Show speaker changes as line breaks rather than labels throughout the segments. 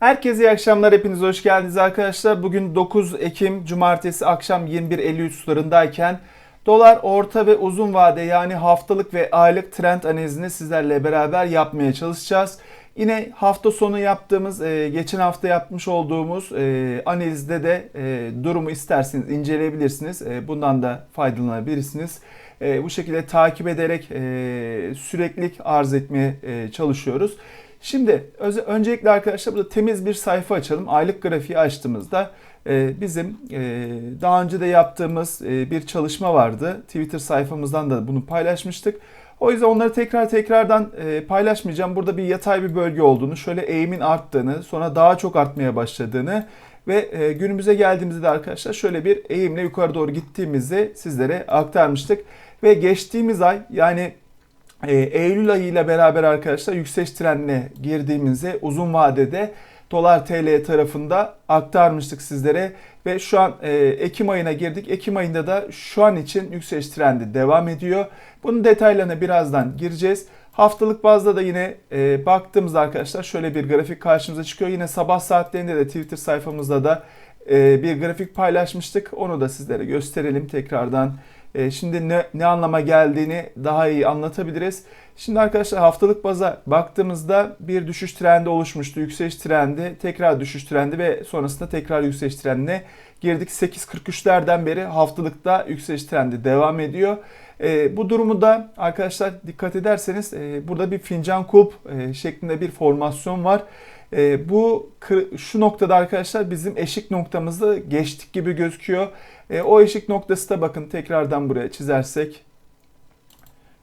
Herkese iyi akşamlar. Hepiniz hoş geldiniz arkadaşlar. Bugün 9 Ekim Cumartesi akşam 21.53 sularındayken dolar orta ve uzun vade yani haftalık ve aylık trend analizini sizlerle beraber yapmaya çalışacağız. Yine hafta sonu yaptığımız, e, geçen hafta yapmış olduğumuz e, analizde de e, durumu isterseniz inceleyebilirsiniz. Bundan da faydalanabilirsiniz. Bu şekilde takip ederek süreklilik arz etmeye çalışıyoruz. Şimdi öncelikle arkadaşlar burada temiz bir sayfa açalım. Aylık grafiği açtığımızda bizim daha önce de yaptığımız bir çalışma vardı. Twitter sayfamızdan da bunu paylaşmıştık. O yüzden onları tekrar tekrardan e, paylaşmayacağım. Burada bir yatay bir bölge olduğunu, şöyle eğimin arttığını, sonra daha çok artmaya başladığını ve e, günümüze geldiğimizde de arkadaşlar şöyle bir eğimle yukarı doğru gittiğimizi sizlere aktarmıştık. Ve geçtiğimiz ay yani e, Eylül ayı ile beraber arkadaşlar yükseliş trendine girdiğimizi uzun vadede dolar TL tarafında aktarmıştık sizlere ve şu an e, Ekim ayına girdik. Ekim ayında da şu an için yükseliş trendi devam ediyor. Bunun detaylarına birazdan gireceğiz. Haftalık bazda da yine e, baktığımızda arkadaşlar şöyle bir grafik karşımıza çıkıyor. Yine sabah saatlerinde de Twitter sayfamızda da e, bir grafik paylaşmıştık. Onu da sizlere gösterelim tekrardan. E, şimdi ne, ne anlama geldiğini daha iyi anlatabiliriz. Şimdi arkadaşlar haftalık baza baktığımızda bir düşüş trendi oluşmuştu. Yükseliş trendi, tekrar düşüş trendi ve sonrasında tekrar yükseliş trendine girdik. 8.43'lerden beri haftalıkta yükseliş trendi devam ediyor. E, bu durumu da arkadaşlar dikkat ederseniz e, burada bir fincan kulp e, şeklinde bir formasyon var. E, bu şu noktada arkadaşlar bizim eşik noktamızı geçtik gibi gözüküyor. E, o eşik noktası da bakın tekrardan buraya çizersek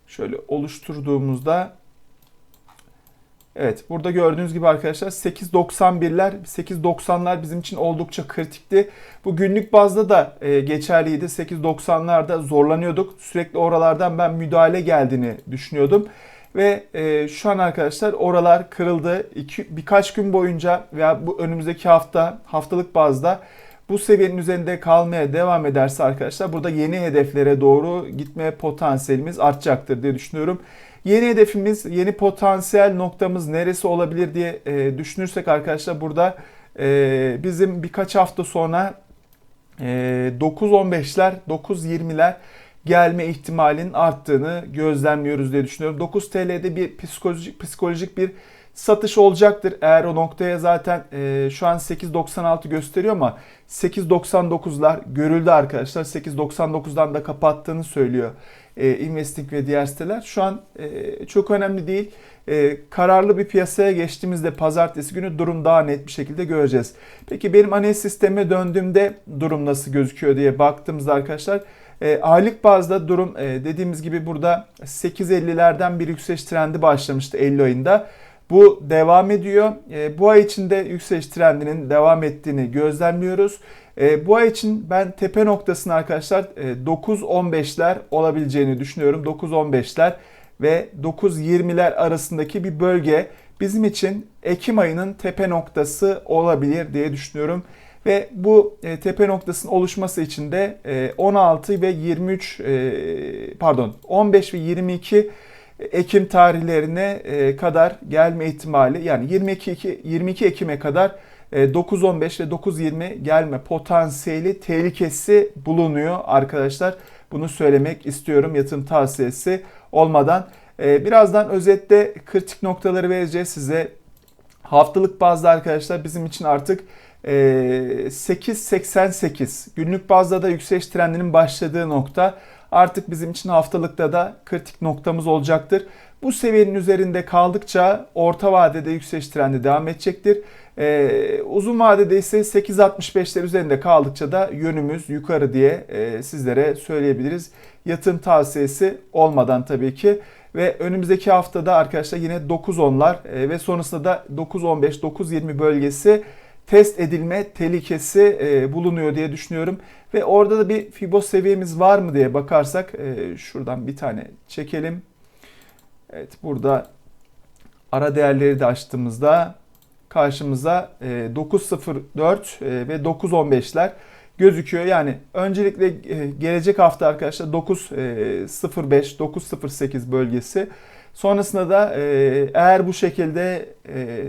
şöyle oluşturduğumuzda Evet burada gördüğünüz gibi arkadaşlar 8.91'ler 8.90'lar bizim için oldukça kritikti. Bu günlük bazda da e, geçerliydi. 8.90'larda zorlanıyorduk. Sürekli oralardan ben müdahale geldiğini düşünüyordum. Ve e, şu an arkadaşlar oralar kırıldı. İki, birkaç gün boyunca veya bu önümüzdeki hafta haftalık bazda bu seviyenin üzerinde kalmaya devam ederse arkadaşlar burada yeni hedeflere doğru gitme potansiyelimiz artacaktır diye düşünüyorum. Yeni hedefimiz, yeni potansiyel noktamız neresi olabilir diye e, düşünürsek arkadaşlar burada e, bizim birkaç hafta sonra e, 9.15'ler, 9.20'ler gelme ihtimalinin arttığını gözlemliyoruz diye düşünüyorum. 9 TL'de bir psikolojik psikolojik bir satış olacaktır. Eğer o noktaya zaten e, şu an 8.96 gösteriyor ama 8.99'lar görüldü arkadaşlar. 8.99'dan da kapattığını söylüyor e, Investing ve diğer siteler. Şu an e, çok önemli değil. E, kararlı bir piyasaya geçtiğimizde pazartesi günü durum daha net bir şekilde göreceğiz. Peki benim analiz sisteme döndüğümde durum nasıl gözüküyor diye baktığımızda arkadaşlar e, aylık bazda durum e, dediğimiz gibi burada 8.50'lerden bir yükseliş trendi başlamıştı Eylül ayında. Bu devam ediyor. E, bu ay içinde yükseliş trendinin devam ettiğini gözlemliyoruz. E, bu ay için ben tepe noktasını arkadaşlar e, 9-15'ler olabileceğini düşünüyorum. 9-15'ler ve 9-20'ler arasındaki bir bölge bizim için Ekim ayının tepe noktası olabilir diye düşünüyorum. Ve bu e, tepe noktasının oluşması için de e, 16 ve 23 e, pardon 15 ve 22 Ekim tarihlerine e, kadar gelme ihtimali yani 22 22 Ekim'e kadar 9.15 e, ve 9.20 gelme potansiyeli tehlikesi bulunuyor arkadaşlar. Bunu söylemek istiyorum yatırım tavsiyesi olmadan. E, birazdan özette kritik noktaları vereceğiz size. Haftalık bazda arkadaşlar bizim için artık 8.88 günlük bazda da yükseliş trendinin başladığı nokta artık bizim için haftalıkta da kritik noktamız olacaktır. Bu seviyenin üzerinde kaldıkça orta vadede yükseliş trendi devam edecektir. Ee, uzun vadede ise 8.65'ler üzerinde kaldıkça da yönümüz yukarı diye e, sizlere söyleyebiliriz. Yatırım tavsiyesi olmadan tabii ki. Ve önümüzdeki haftada arkadaşlar yine 9.10'lar e, ve sonrasında da 9.15, 9.20 bölgesi test edilme tehlikesi e, bulunuyor diye düşünüyorum. Ve orada da bir Fibo seviyemiz var mı diye bakarsak e, şuradan bir tane çekelim. Evet burada ara değerleri de açtığımızda karşımıza 9.04 e, e, ve 9.15'ler gözüküyor. Yani öncelikle e, gelecek hafta arkadaşlar 9.05, 9.08 bölgesi Sonrasında da e, eğer bu şekilde e,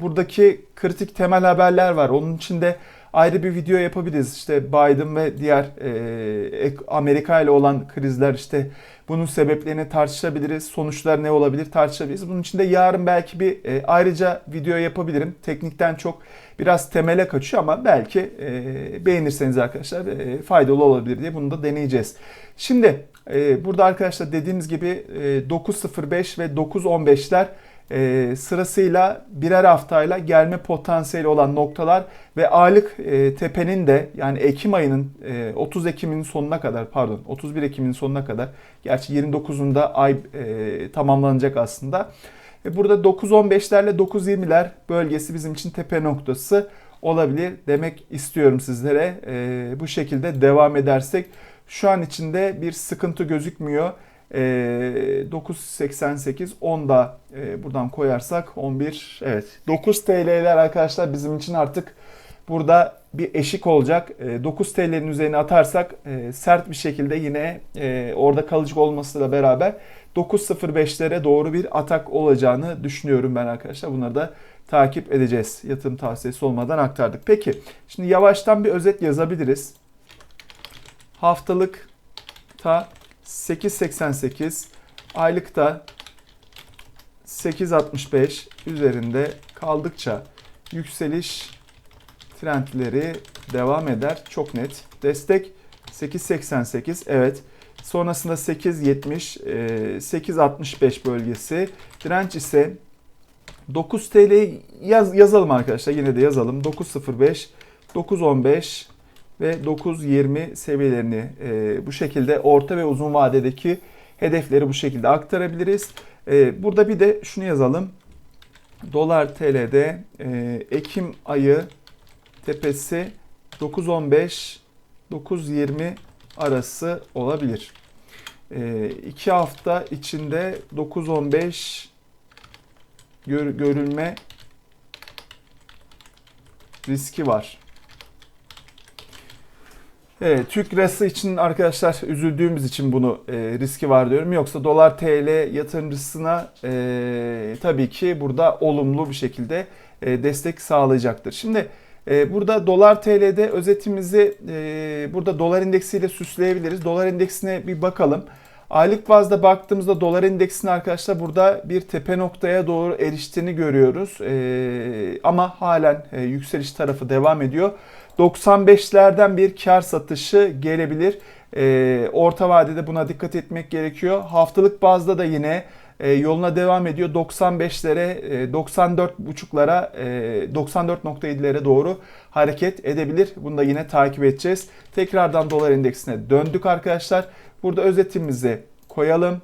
buradaki kritik temel haberler var. Onun içinde ayrı bir video yapabiliriz. İşte Biden ve diğer e, Amerika ile olan krizler işte bunun sebeplerini tartışabiliriz. Sonuçlar ne olabilir tartışabiliriz. Bunun için de yarın belki bir e, ayrıca video yapabilirim. Teknikten çok biraz temele kaçıyor ama belki e, beğenirseniz arkadaşlar e, faydalı olabilir diye bunu da deneyeceğiz. Şimdi e, burada arkadaşlar dediğimiz gibi e, 9.05 ve 9.15'ler e, sırasıyla birer haftayla gelme potansiyeli olan noktalar ve aylık e, tepenin de yani Ekim ayının e, 30 Ekim'in sonuna kadar pardon 31 Ekim'in sonuna kadar gerçi 29'unda ay e, tamamlanacak aslında. E, burada 9-15'lerle 9-20'ler bölgesi bizim için tepe noktası olabilir demek istiyorum sizlere. E, bu şekilde devam edersek şu an içinde bir sıkıntı gözükmüyor. E, 9.88 10 da e, buradan koyarsak 11 evet 9 TL'ler arkadaşlar bizim için artık burada bir eşik olacak. E, 9 TL'nin üzerine atarsak e, sert bir şekilde yine e, orada kalıcı olmasıyla beraber 9.05'lere doğru bir atak olacağını düşünüyorum ben arkadaşlar. Bunları da takip edeceğiz. Yatırım tavsiyesi olmadan aktardık. Peki şimdi yavaştan bir özet yazabiliriz. Haftalık ta 8.88 aylıkta 8.65 üzerinde kaldıkça yükseliş trendleri devam eder. Çok net. Destek 8.88 evet. Sonrasında 8.70 8.65 bölgesi. Direnç ise 9 TL yaz, yazalım arkadaşlar. Yine de yazalım. 9.05 9.15 ve 9.20 seviyelerini e, bu şekilde orta ve uzun vadedeki hedefleri bu şekilde aktarabiliriz. E, burada bir de şunu yazalım. Dolar TL'de e, Ekim ayı tepesi 9.15 9.20 arası olabilir. 2 e, hafta içinde 9.15 gör, görülme riski var. Evet, Türk lirası için arkadaşlar üzüldüğümüz için bunu e, riski var diyorum. Yoksa dolar TL yatırımcısına e, tabii ki burada olumlu bir şekilde e, destek sağlayacaktır. Şimdi e, burada dolar TL'de özetimizi e, burada dolar indeksiyle süsleyebiliriz. Dolar indeksine bir bakalım. Aylık bazda baktığımızda dolar endeksinin arkadaşlar burada bir tepe noktaya doğru eriştiğini görüyoruz. E, ama halen e, yükseliş tarafı devam ediyor. 95'lerden bir kar satışı gelebilir. E, orta vadede buna dikkat etmek gerekiyor. Haftalık bazda da yine e, yoluna devam ediyor. 95'lere, e, 94.5'lara, e, 94.7'lere doğru hareket edebilir. Bunu da yine takip edeceğiz. Tekrardan dolar endeksine döndük arkadaşlar. Burada özetimizi koyalım.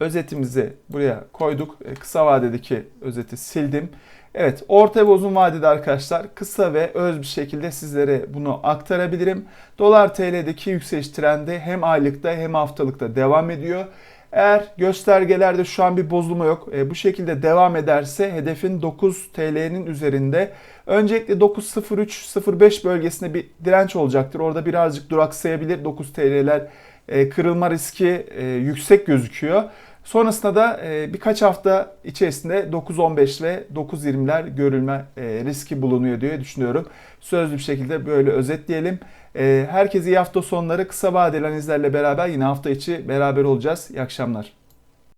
Özetimizi buraya koyduk. E, kısa vadedeki özeti sildim. Evet orta ve uzun vadede arkadaşlar kısa ve öz bir şekilde sizlere bunu aktarabilirim. Dolar TL'deki yükseliş trendi hem aylıkta hem haftalıkta devam ediyor. Eğer göstergelerde şu an bir bozulma yok. E, bu şekilde devam ederse hedefin 9 TL'nin üzerinde. Öncelikle 9.03-05 bölgesinde bir direnç olacaktır. Orada birazcık duraksayabilir. 9 TL'ler e, kırılma riski e, yüksek gözüküyor. Sonrasında da e, birkaç hafta içerisinde 9.15 ve 9.20'ler görülme riski bulunuyor diye düşünüyorum. Sözlü bir şekilde böyle özetleyelim. Herkese iyi hafta sonları. Kısa vadeli analizlerle beraber yine hafta içi beraber olacağız. İyi akşamlar.